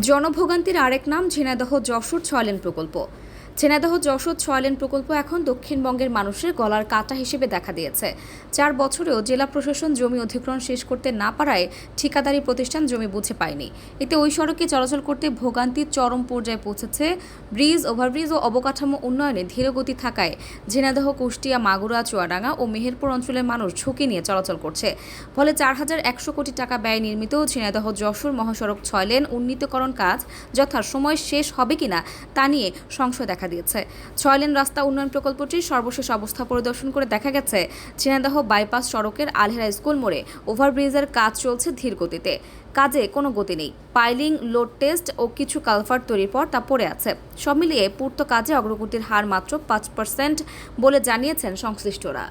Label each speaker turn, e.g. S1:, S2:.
S1: জনভোগান্তির আরেক নাম ঝিনাইদহ যশোর ছয় লেন প্রকল্প। ঝিনাইদহ যশোর ছয়লেন প্রকল্প এখন দক্ষিণবঙ্গের মানুষের গলার কাটা হিসেবে দেখা দিয়েছে। চার বছরেও জেলা প্রশাসন জমি অধিগ্রহণ শেষ করতে না পারায় ঠিকাদারি প্রতিষ্ঠান জমি বুঝে পায়নি। এতে ওই সড়কে চলাচল করতে ভোগান্তির চরম পর্যায়ে পৌঁছেছে ব্রিজ, ওভারব্রিজ ও অবকাঠামো উন্নয়নে ধীরগতি থাকায় ঝিনাইদহ, কুষ্টিয়া, মাগুরা, চুয়াডাঙ্গা ও মেহেরপুর অঞ্চলের মানুষ ঝুঁকি নিয়ে চলাচল করছে। ফলে চার হাজার একশো কোটি টাকা ব্যয় নির্মিত ঝিনাইদহ যশোর মহাসড়ক ছয় লেন উন্নীতকরণ কাজ যথা সময় শেষ হবে কিনা তা নিয়ে সংশয় দেখা দিয়েছে। ছয় লেন রাস্তা উন্নয়ন প্রকল্পটির সর্বশেষ অবস্থা পরিদর্শন করে দেখা গেছে ঝিনাইদহ বাইপাস সড়কের আলহেরা স্কুল মোড়ে ওভারব্রিজের কাজ চলছে ধীর গতিতে। কাজে কোনো গতি নেই। পাইলিং, লোড টেস্ট ও কিছু কালভার্ট তৈরির পর তা পড়ে আছে। সব মিলিয়ে পূর্ত কাজে অগ্রগতির হার মাত্র পাঁচ পার্সেন্ট বলে জানিয়েছেন সংশ্লিষ্টরা।